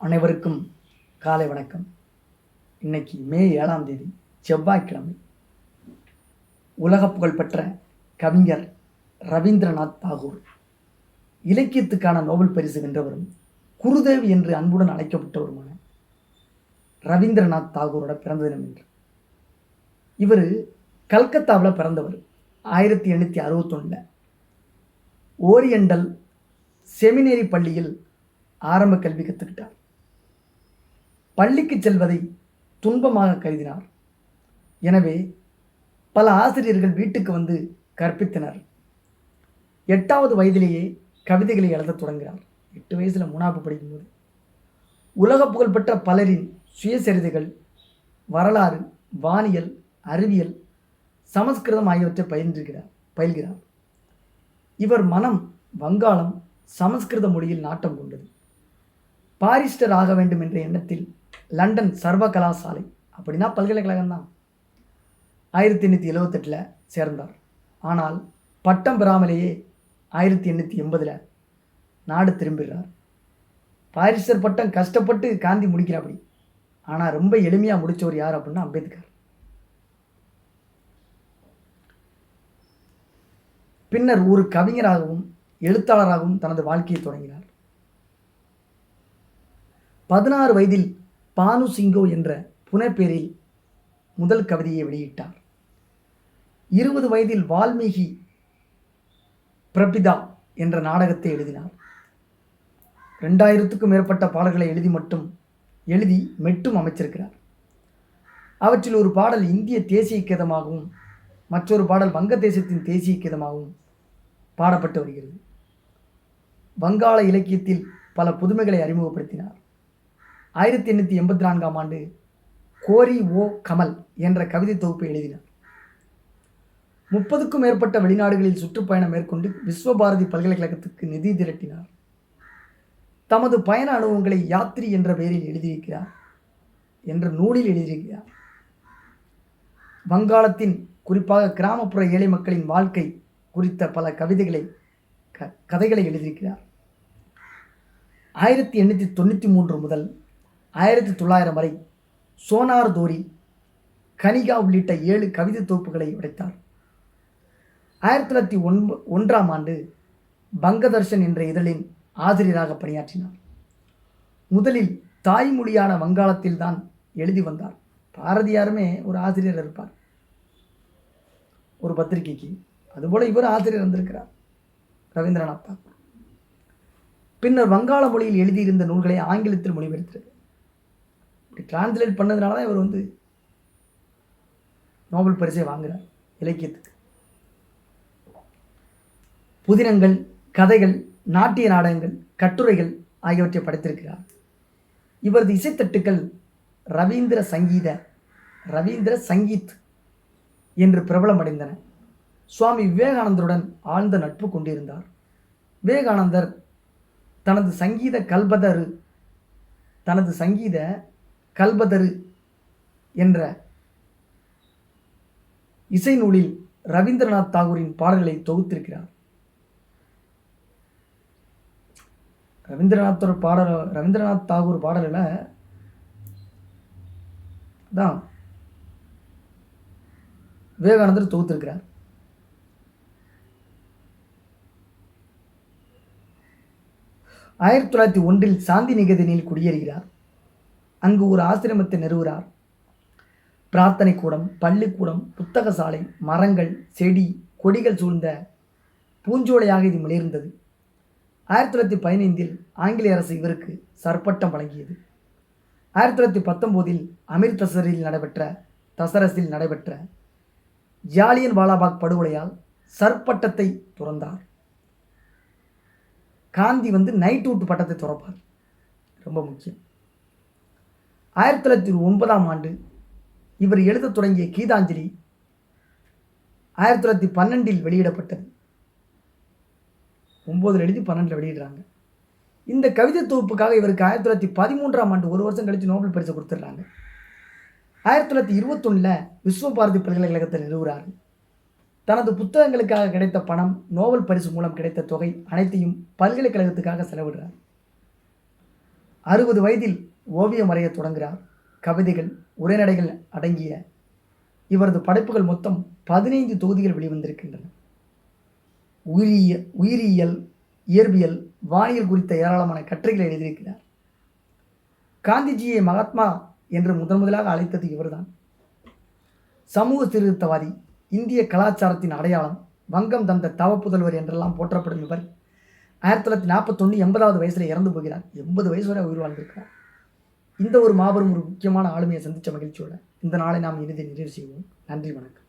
அனைவருக்கும் காலை வணக்கம். இன்னைக்கு மே ஏழாம் தேதி செவ்வாய்க்கிழமை. உலக புகழ்பெற்ற கவிஞர் ரவீந்திரநாத் தாகூர். இலக்கியத்துக்கான நோபல் பரிசு வென்றவரும் குருதேவ் என்று அன்புடன் அழைக்கப்பட்டவருமான ரவீந்திரநாத் தாகூரோட பிறந்த தினம் என்று இவர் கல்கத்தாவில் பிறந்தவர் ஆயிரத்தி எண்ணூற்றி அறுபத்தொன்னில் ஓரியண்டல் செமினேரி பள்ளியில் ஆரம்ப கல்வி கற்றுக்கிட்டார் பள்ளிக்கு செல்வதை துன்பமாக கருதினார். எனவே பல ஆசிரியர்கள் வீட்டுக்கு வந்து கற்பித்தனர். எட்டாவது வயதிலேயே கவிதைகளை எழுதத் தொடங்கினார். எட்டு வயசில் முனாப்பு படிக்கும்போது. உலக புகழ்பெற்ற பலரின் சுயசரிதைகள் வரலாறு வானியல் அறிவியல் சமஸ்கிருதம் ஆகியவற்றை பயின்றுகிறார் பயில்கிறார். இவர் மனம் வங்காளம் சமஸ்கிருத மொழியில் நாட்டம் கொண்டது. பாரிஸ்டர் ஆக வேண்டும் என்ற எண்ணத்தில் லண்டன் சர்வ கலாசாலை அப்படின்னா பல்கலைக்கழகம் தான் ஆயிரத்தி எண்ணூற்றி எழுவத்தெட்டில் சேர்ந்தார். ஆனால் பட்டம் பெறாமலேயே ஆயிரத்தி எண்ணூற்றி எண்பதில் நாடு திரும்பிடுறார். பாரிசர் பட்டம் கஷ்டப்பட்டு காந்தி முடிக்கிறாப்படி. ஆனால் ரொம்ப எளிமையாக முடித்தவர் யார் அப்படின்னா அம்பேத்கர். பின்னர் ஒரு கவிஞராகவும் எழுத்தாளராகவும் தனது வாழ்க்கையை தொடங்கினார். பதினாறு வயதில் பானு சிங்கோ என்ற புனைப்பேரில் முதல் கவிதையை வெளியிட்டார். இருபது வயதில் வால்மீகி பிரபிதா என்ற நாடகத்தை எழுதினார். ரெண்டாயிரத்துக்கும் மேற்பட்ட பாடல்களை எழுதி மட்டும் எழுதி மெட்டும் அமைச்சிருக்கிறார். அவற்றில் ஒரு பாடல் இந்திய தேசிய கீதமாகவும் மற்றொரு பாடல் வங்கதேசத்தின் தேசிய கீதமாகவும் பாடப்பட்டு வருகிறது. வங்காள இலக்கியத்தில் பல புதுமைகளை அறிமுகப்படுத்தினார். ஆயிரத்தி எண்ணூற்றி எண்பத்தி நான்காம் ஆண்டு கோரி ஓ கமல் என்ற கவிதை தொகுப்பை எழுதினார். முப்பதுக்கும் மேற்பட்ட வெளிநாடுகளில் சுற்றுப்பயணம் மேற்கொண்டு விஸ்வபாரதி பல்கலைக்கழகத்துக்கு நிதி திரட்டினார். தமது பயண அனுபவங்களை யாத்ரி என்ற பெயரில் எழுதியிருக்கிறார் என்ற நூலில் எழுதியிருக்கிறார். வங்காளத்தின் குறிப்பாக கிராமப்புற ஏழை மக்களின் வாழ்க்கை குறித்த பல கவிதைகளை க கதைகளை எழுதியிருக்கிறார். ஆயிரத்தி எண்ணூற்றி தொண்ணூற்றி மூன்று முதல் ஆயிரத்தி தொள்ளாயிரம் வரை சோனார் தோரி கனிகா உள்ளிட்ட ஏழு கவிதை தொகுப்புகளை உடைத்தார். ஆயிரத்தி தொள்ளாயிரத்தி ஒன்ப ஒன்றாம் ஆண்டு பங்கதர்ஷன் என்ற இதழின் ஆசிரியராக பணியாற்றினார். முதலில் தாய்மொழியான வங்காளத்தில் தான் எழுதி வந்தார். பாரதியாருமே ஒரு ஆசிரியர் இருப்பார். ஒரு பத்திரிகைக்கு. அதுபோல் இவர் ஆசிரியர் இருந்திருக்கிறார். ரவீந்திரநாத் தாக்கூர் பின்னர் வங்காள மொழியில் எழுதியிருந்த நூல்களை ஆங்கிலத்தில் மொழிபெயர்த்தது டிரான்ஸ்லேட் பண்ணதுனால தான் இவர் வந்து நோபல் பரிசை வாங்குகிறார் இலக்கியத்துக்கு. புதினங்கள் கதைகள் நாட்டிய நாடகங்கள் கட்டுரைகள் ஆகியவற்றை படைத்திருக்கிறார். இவரது இசைத்தட்டுக்கள் ரவீந்திர சங்கீத ரவீந்திர சங்கீத் என்று பிரபலமடைந்தன. சுவாமி விவேகானந்தருடன் ஆழ்ந்த நட்பு கொண்டிருந்தார். விவேகானந்தர் தனது சங்கீத கல்பதரு தனது சங்கீத கல்பதரு என்ற இசை நூலில் ரவீந்திரநாத் தாகூரின் பாடல்களை தொகுத்திருக்கிறார். ரவீந்திரநாத்தோட பாடல் ரவீந்திரநாத் தாகூர் பாடலில் தான் விவேகானந்தர் தொகுத்திருக்கிறார். ஆயிரத்தி தொள்ளாயிரத்தி ஒன்றில் சாந்தி நிகேதனில் குடியேறுகிறார் அங்கு ஒரு ஆசிரமத்தை நிறுவுகிறார். பிரார்த்தனை கூடம் பள்ளிக்கூடம் புத்தக சாலை மரங்கள் செடி கொடிகள் சூழ்ந்த பூஞ்சோலையாக இது மிளிர்ந்தது. ஆயிரத்தி தொள்ளாயிரத்தி பதினைந்தில் ஆங்கிலேய அரசு இவருக்கு சற்பட்டம் வழங்கியது. ஆயிரத்தி தொள்ளாயிரத்தி பத்தொம்போதில் அமிர்தசரில் நடைபெற்ற தசரஸில் நடைபெற்ற ஜாலியன் வாலாபாக் படுகொலையால் சற்பட்டத்தை துறந்தார். காந்தி வந்து நைட் அவுட் பட்டத்தை துறப்பார். ரொம்ப முக்கியம். ஆயிரத்தி தொள்ளாயிரத்தி ஒன்பதாம் ஆண்டு இவர் எழுதத் தொடங்கிய கீதாஞ்சலி ஆயிரத்தி தொள்ளாயிரத்தி பன்னெண்டில் வெளியிடப்பட்டது. ஒம்போதில் எழுதி பன்னெண்டில் வெளியிடுறாங்க. இந்த கவிதை தொகுப்புக்காக இவருக்கு ஆயிரத்தி தொள்ளாயிரத்தி பதிமூன்றாம் ஆண்டு ஒரு வருஷம் கழித்து நோபல் பரிசு கொடுத்துட்றாங்க. ஆயிரத்தி தொள்ளாயிரத்தி இருபத்தொன்னில் விஸ்வபாரதி பல்கலைக்கழகத்தில் நிறுவுகிறார் தனது புத்தகங்களுக்காக கிடைத்த பணம் நோபல் பரிசு மூலம் கிடைத்த தொகை அனைத்தையும் பல்கலைக்கழகத்துக்காக செலவிடுறார். அறுபது வயதில் ஓவியம் வரையத் தொடங்குகிறார். கவிதைகள் உரைநடைகள் அடங்கிய இவரது படைப்புகள் மொத்தம் பதினைந்து தொகுதிகள் வெளிவந்திருக்கின்றன. உயிரிய உயிரியல் இயற்பியல் வானியல் குறித்த ஏராளமான கட்டுரைகளை எழுதியிருக்கிறார். காந்திஜியை மகாத்மா என்று முதன் முதலாக அழைத்தது இவர்தான். சமூக சீர்திருத்தவாதி இந்திய கலாச்சாரத்தின் அடையாளம் வங்கம் தந்த தவ புதல்வர் என்றெல்லாம் போற்றப்படும் இவர் ஆயிரத்தி தொள்ளாயிரத்தி நாற்பத்தொன்று எண்பதாவது வயசில் இறந்து போகிறார். எண்பது வயசு வரை உயிர் வாழ்ந்திருக்கிறார். இந்த ஒரு மாபெரும் ஒரு முக்கியமான ஆளுமையை சந்தித்த மகிழ்ச்சியோட இந்த நாளை நாம் இறுதி நிறைவு செய்வோம். நன்றி வணக்கம்.